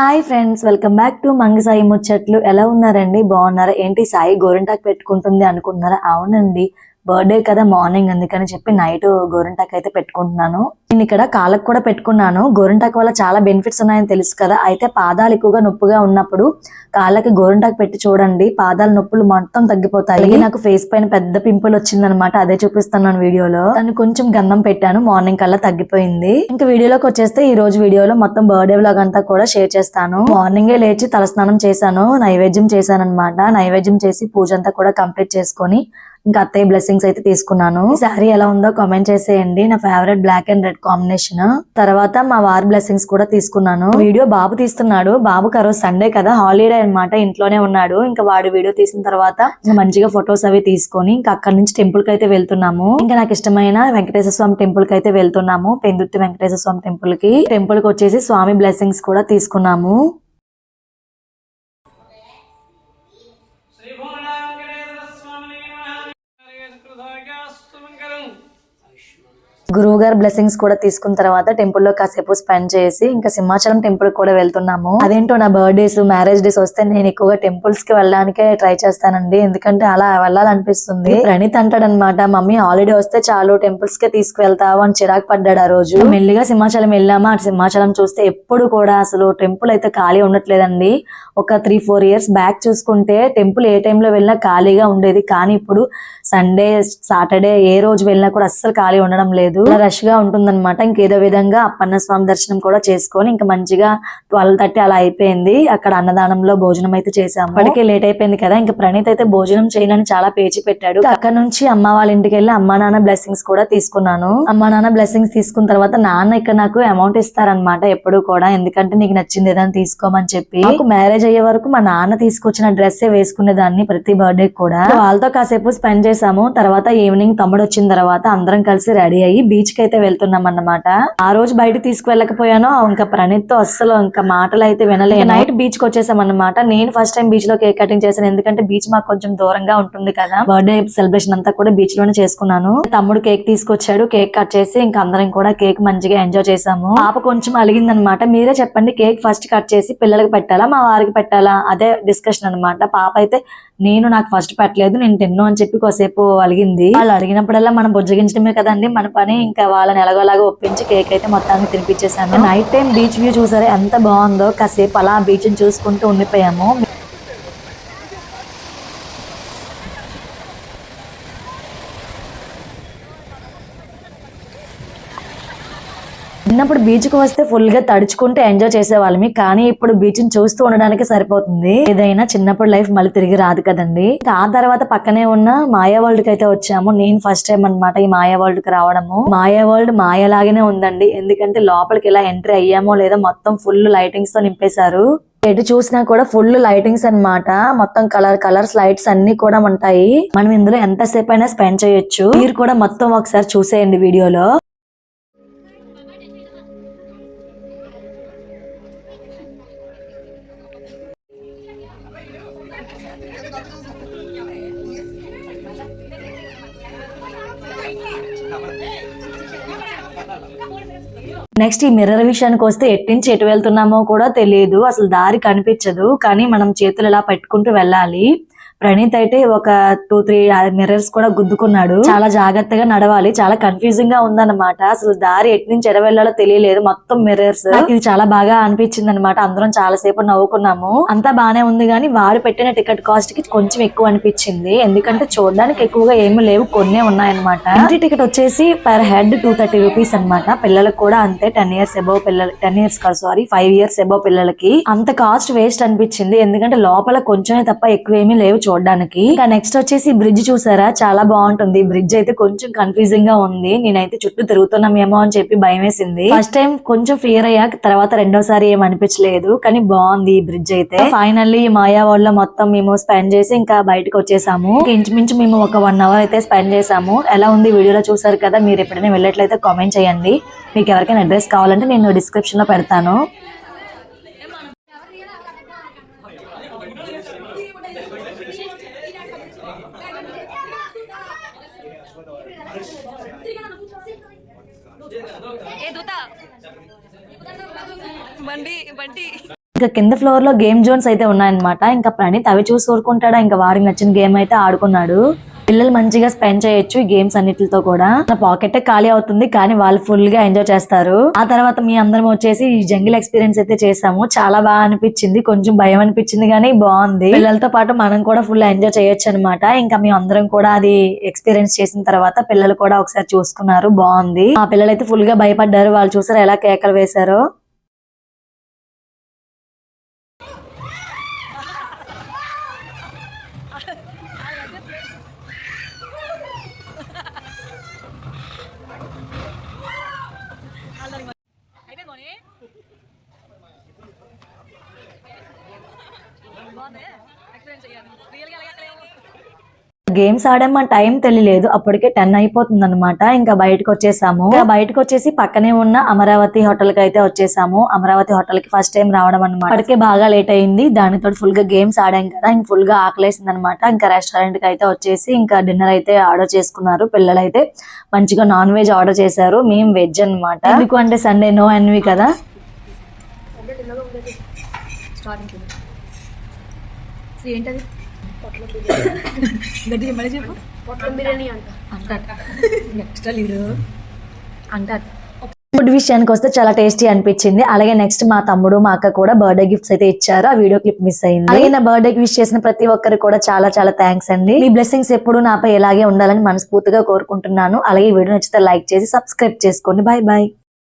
Hi friends welcome back to Mangasai ముచ్చట్లు ఎలా ఉన్నారండి? బాగున్నారా? ఏంటి సాయి? గోరింటాకు పెట్టుకుంటుంది అనుకుంటున్నారా? అవునండి. బర్త్డే కదా మార్నింగ్ అందుకని చెప్పి నైట్ గోరింటాకు అయితే పెట్టుకుంటున్నాను. నేను ఇక్కడ కాళ్ళకు కూడా పెట్టుకున్నాను. గోరింటాకు వల్ల చాలా బెనిఫిట్స్ ఉన్నాయని తెలుసు కదా. అయితే పాదాలు ఎక్కువగా నొప్పిగా ఉన్నప్పుడు కాళ్ళకి గోరింటాకు పెట్టి చూడండి. పాదాల నొప్పులు మొత్తం తగ్గిపోతాయి. అలాగే నాకు ఫేస్ పైన పెద్ద పింపుల్ వచ్చిందనమాట అదే చూపిస్తున్నాను వీడియోలో. దాన్ని కొంచెం గంధం పెట్టాను. మార్నింగ్ కల్లా తగ్గిపోయింది. ఇంకా వీడియోలోకి వచ్చేస్తే ఈ రోజు వీడియోలో మొత్తం బర్త్డే వ్లాగ్ అంతా కూడా షేర్ చేస్తాను. మార్నింగే లేచి తలస్నానం చేశాను. నైవేద్యం చేశాను అనమాట నైవేద్యం చేసి పూజ అంతా కూడా కంప్లీట్ చేసుకొని ఇంకా అత్తయ్య బ్లెస్సింగ్స్ అయితే తీసుకున్నాను. ఈ శారీ ఎలా ఉందో కామెంట్ చేసేయండి. నా favourite black and red combination తర్వాత మా వారి బ్లెస్సింగ్స్ కూడా తీసుకున్నాను. వీడియో బాబు తీస్తున్నాడు. బాబుకి ఆ రోజు సండే కదా హాలిడే అన్నమాట ఇంట్లోనే ఉన్నాడు. ఇంకా వాడు వీడియో తీసిన తర్వాత మంచిగా ఫొటోస్ అవి తీసుకొని ఇంకా అక్కడ నుంచి టెంపుల్కి అయితే వెళ్తున్నాము. ఇంకా నాకు ఇష్టమైన వెంకటేశ్వర స్వామి టెంపుల్కి అయితే వెళ్తున్నాము పెందుర్తి వెంకటేశ్వర స్వామి టెంపుల్కి. టెంపుల్కి వచ్చేసి స్వామి బ్లెస్సింగ్స్ కూడా తీసుకున్నాము. గురువు గారు బ్లెస్సింగ్స్ కూడా తీసుకున్న తర్వాత టెంపుల్లో కాసేపు స్పెండ్ చేసి ఇంకా సింహాచలం టెంపుల్ కూడా వెళ్తున్నాము. అదేంటో నా బర్త్డేస్ మ్యారేజ్ డేస్ వస్తే నేను ఎక్కువగా టెంపుల్స్కి వెళ్ళడానికే ట్రై చేస్తానండి. ఎందుకంటే అలా వెళ్ళాలనిపిస్తుంది. ప్రణీత్ అంటాడనమాట మమ్మీ హాలిడే వస్తే చాలు టెంపుల్స్కి తీసుకువెళ్తావు అని చిరాకు పడ్డాడు ఆ రోజు. మెల్లిగా సింహాచలం వెళ్ళామా? అటు సింహాచలం చూస్తే ఎప్పుడు కూడా అసలు టెంపుల్ అయితే ఖాళీ ఉండట్లేదండి. ఒక త్రీ ఫోర్ ఇయర్స్ బ్యాక్ చూసుకుంటే టెంపుల్ ఏ టైంలో వెళ్ళినా ఖాళీగా ఉండేది. కానీ ఇప్పుడు సండే సాటర్డే ఏ రోజు వెళ్ళినా కూడా అస్సలు ఖాళీ ఉండడం లేదు. రష్గా ఉంటుందన్నమాట. ఇంకేదో విధంగా అప్పన్న స్వామి దర్శనం కూడా చేసుకొని ఇంకా మంచిగా ట్వెల్వ్ థర్టీ అలా అయిపోయింది. అక్కడ అన్నదానంలో భోజనం అయితే చేసాము అప్పటికే లేట్ అయిపోయింది కదా. ఇంకా ప్రణీత్ అయితే భోజనం చేయనని చాలా పేచి పెట్టాడు. అక్కడ నుంచి అమ్మ వాళ్ళ ఇంటికి వెళ్ళి అమ్మా నాన్న బ్లెస్సింగ్స్ కూడా తీసుకున్నాను. అమ్మా నాన్న బ్లెస్సింగ్స్ తీసుకున్న తర్వాత నాన్న ఇక్కడ నాకు అమౌంట్ ఇస్తారనమాట ఎప్పుడు కూడా. ఎందుకంటే నీకు నచ్చింది ఏదైనా తీసుకోమని చెప్పి. నాకు మ్యారేజ్ అయ్యే వరకు మా నాన్న తీసుకొచ్చిన డ్రెస్ వేసుకునేదాన్ని ప్రతి బర్త్డే కూడా. వాళ్ళతో కాసేపు స్పెండ్ చేసాము తర్వాత ఈవినింగ్ తమ్ముడు వచ్చిన తర్వాత అందరం కలిసి రెడీ అయ్యి బీచ్కి అయితే వెళ్తున్నాం అన్నమాట. ఆ రోజు బయట తీసుకువెళ్ళకపోయాను ఇంకా ప్రణీత్తో అస్సలు ఇంకా మాటలు అయితే వినలేదు నైట్ బీచ్కి వచ్చేసాం అన్నమాట. నేను ఫస్ట్ టైం బీచ్లో కేక్ కటింగ్ చేశాను ఎందుకంటే బీచ్ మాకు కొంచెం దూరంగా ఉంటుంది కదా. బర్త్డే సెలబ్రేషన్ అంతా కూడా బీచ్లోనే చేసుకున్నాను. తమ్ముడు కేక్ తీసుకొచ్చాడు కేక్ కట్ చేసి ఇంకా అందరం కూడా కేక్ మంచిగా ఎంజాయ్ చేసాము. పాప కొంచెం అలిగిందనమాట మీరే చెప్పండి కేక్ ఫస్ట్ కట్ చేసి పిల్లలకి పెట్టాలా మా వారికి పెట్టాలా? అదే డిస్కషన్ అన్నమాట. పాప అయితే నేను నాకు ఫస్ట్ పెట్టలేదు నేను తిన్ను అని చెప్పి కాసేపు అలిగింది. వాళ్ళు అడిగినప్పుడల్లా మనం బుజ్జగించడమే కదండి మన పని. ఇంకా వాళ్ళని ఎలాగోలాగా ఒప్పించి కేక్ అయితే మొత్తానికి తినిపించేసాను నైట్ టైం బీచ్ వ్యూ చూసారా ఎంత బాగుందో. కాసేపు అలా బీచ్ చూసుకుంటూ ఉండిపోయాము. చిన్నప్పుడు బీచ్కి వస్తే ఫుల్గా తడుచుకుంటూ ఎంజాయ్ చేసేవాళ్ళమి కానీ ఇప్పుడు బీచ్ని చూస్తూ ఉండడానికి సరిపోతుంది. ఏదైనా చిన్నప్పుడు లైఫ్ మళ్ళీ తిరిగి రాదు కదండి. ఆ తర్వాత పక్కనే ఉన్న మాయా వరల్డ్కి అయితే వచ్చాము. నేను ఫస్ట్ టైం అన్నమాట ఈ మాయా వరల్డ్కి రావడము. మాయా వరల్డ్ మాయలాగానే ఉందండి. ఎందుకంటే లోపలికి ఇలా ఎంట్రీ అయ్యామో లేదో మొత్తం ఫుల్ లైటింగ్స్తో నింపేశారు. ఎటు చూసినా కూడా ఫుల్ లైటింగ్స్ అన్నమాట. మొత్తం కలర్ కలర్స్ లైట్స్ అన్ని కూడా ఉంటాయి. మనం ఇందులో ఎంతసేపు అయినా స్పెండ్ చేయొచ్చు. మీరు కూడా మొత్తం ఒకసారి చూసేయండి వీడియోలో. నెక్స్ట్ ఈ మిర్రర్ విషయానికి వస్తే ఎట్టించి ఎటు వెళ్తున్నామో కూడా తెలియదు. అసలు దారి కనిపించదు. కానీ మనం చేతులు ఇలా పెట్టుకుంటూ వెళ్ళాలి? ప్రణీత్ అయితే ఒక టూ త్రీ మిర్రర్స్ కూడా గుద్దుకున్నాడు. చాలా జాగ్రత్తగా నడవాలి. చాలా కన్ఫ్యూజింగ్గా ఉందన్నమాట. అసలు దారి ఎటు నుంచి ఎడ వెళ్ళాలో తెలియలేదు. మొత్తం మిర్రర్స్ ఇది చాలా బాగా అనిపించింది అనమాట అందరం చాలా సేపు నవ్వుకున్నాము. అంతా బానే ఉంది కానీ వారు పెట్టిన టికెట్ కాస్ట్కి కొంచెం ఎక్కువ అనిపించింది. ఎందుకంటే చూడడానికి ఎక్కువగా ఏమి లేవు. కొన్నే ఉన్నాయన్నమాట. ఎంట్రీ టికెట్ వచ్చేసి per head two thirty rupees అనమాట పిల్లలకు కూడా అంతే. టెన్ ఇయర్స్ అబౌవ్ పిల్లలు టెన్ ఇయర్స్ కాదు సారీ ఫైవ్ ఇయర్స్ అబౌవ్ పిల్లలకి. అంత కాస్ట్ వేస్ట్ అనిపించింది. ఎందుకంటే లోపల కొంచెమే తప్ప ఎక్కువ ఏమీ లేవు. చూడడానికి. ఇంకా నెక్స్ట్ వచ్చేసి బ్రిడ్జ్ చూసారా? చాలా బాగుంటుంది. బ్రిడ్జ్ అయితే కొంచెం కన్ఫ్యూజింగ్గా ఉంది. నేనైతే చుట్టూ తిరుగుతున్నామేమో అని చెప్పి భయం వేసింది ఫస్ట్ టైం కొంచెం ఫియర్ అయ్యాక తర్వాత రెండోసారి ఏం అనిపించలేదు. కానీ బాగుంది ఈ బ్రిడ్జ్ అయితే. ఫైనల్లీ మాయా వరల్డ్లో మొత్తం మేము స్పెండ్ చేసి ఇంకా బయటకు వచ్చేసాము. ఇంచుమించు మేము ఒక వన్ అవర్ అయితే స్పెండ్ చేసాము. ఎలా ఉంది వీడియోలో చూసారు కదా? మీరు ఎప్పుడైనా వెళ్ళట్లయితే కామెంట్ చేయండి. మీకు ఎవరికైనా అడ్రస్ కావాలంటే నేను డిస్క్రిప్షన్లో పెడతాను. ఏ దూత? బండి బండి ఇంకా కింద ఫ్లోర్లో గేమ్ జోన్స్ అయితే ఉన్నాయన్నమాట. ఇంకా ప్రణీత్ అవి చూసి ఊరుకుంటాడా? ఇంకా వాడికి నచ్చిన గేమ్ అయితే ఆడుకున్నాడు. పిల్లలు మంచిగా స్పెండ్ చేయొచ్చు ఈ గేమ్స్ అన్నిటితో కూడా. నా పాకెట్ ఖాళీ అవుతుంది కానీ వాళ్ళు ఫుల్గా ఎంజాయ్ చేస్తారు. ఆ తర్వాత మీ అందరం వచ్చేసి ఈ జంగిల్ ఎక్స్పీరియన్స్ అయితే చేసాము. చాలా బాగా అనిపించింది కొంచెం భయం అనిపించింది కానీ బాగుంది. పిల్లలతో పాటు మనం కూడా ఫుల్ ఎంజాయ్ చేయొచ్చు అనమాట ఇంకా మేము అందరం కూడా అది ఎక్స్పీరియన్స్ చేసిన తర్వాత పిల్లలు కూడా ఒకసారి చూసుకున్నారు. బాగుంది. ఆ పిల్లలు అయితే ఫుల్గా భయపడ్డారు. వాళ్ళు చూసారు ఎలా కేకలు వేశారో? Thank you. గేమ్స్ ఆడడం మా టైం తెలియలేదు. అప్పటికే టెన్ అయిపోతుంది అనమాట ఇంకా బయటకు వచ్చేసాము ఇంకా బయటకు వచ్చేసి పక్కనే ఉన్న అమరావతి హోటల్కి అయితే వచ్చేసాము. అమరావతి హోటల్కి ఫస్ట్ టైం రావడం అనమాట అప్పటికే బాగా లేట్ అయింది. దానితో ఫుల్గా గేమ్స్ ఆడాం కదా. ఇంక ఫుల్గా ఆకలేసింది అనమాట ఇంకా రెస్టారెంట్కి అయితే వచ్చేసి ఇంకా డిన్నర్ అయితే ఆర్డర్ చేసుకున్నారు. పిల్లలు అయితే మంచిగా నాన్ వెజ్ ఆర్డర్ చేశారు. మేము వెజ్ అన్నమాట. ఎందుకు అంటే సండే నో అన్వి కదా? ఏంటది? గట్టిగా మళ్ళీ చెప్పు? పొట్లం బిర్యానీ అంట. అంటారు. Next lead. అంటారు. ఫుడ్ విషయానికి వస్తే చాలా టేస్టీ అనిపించింది. అలాగే నెక్స్ట్ మా తమ్ముడు మా అక్క కూడా బర్త్డే గిఫ్ట్స్ అయితే ఇచ్చారు. ఆ వీడియో క్లిప్ మిస్ అయింది. అలాగే నా బర్త్డే విష్ చేసిన ప్రతి ఒక్కరికి కూడా చాలా చాలా థ్యాంక్స్ అండి. మీ బ్లెస్సింగ్స్ ఎప్పుడు నాపై ఇలాగే ఉండాలని మనస్ఫూర్తిగా కోరుకుంటున్నాను. అలాగే వీడియో నచ్చితే లైక్ చేసి సబ్స్క్రైబ్ చేసుకోండి. Bye bye.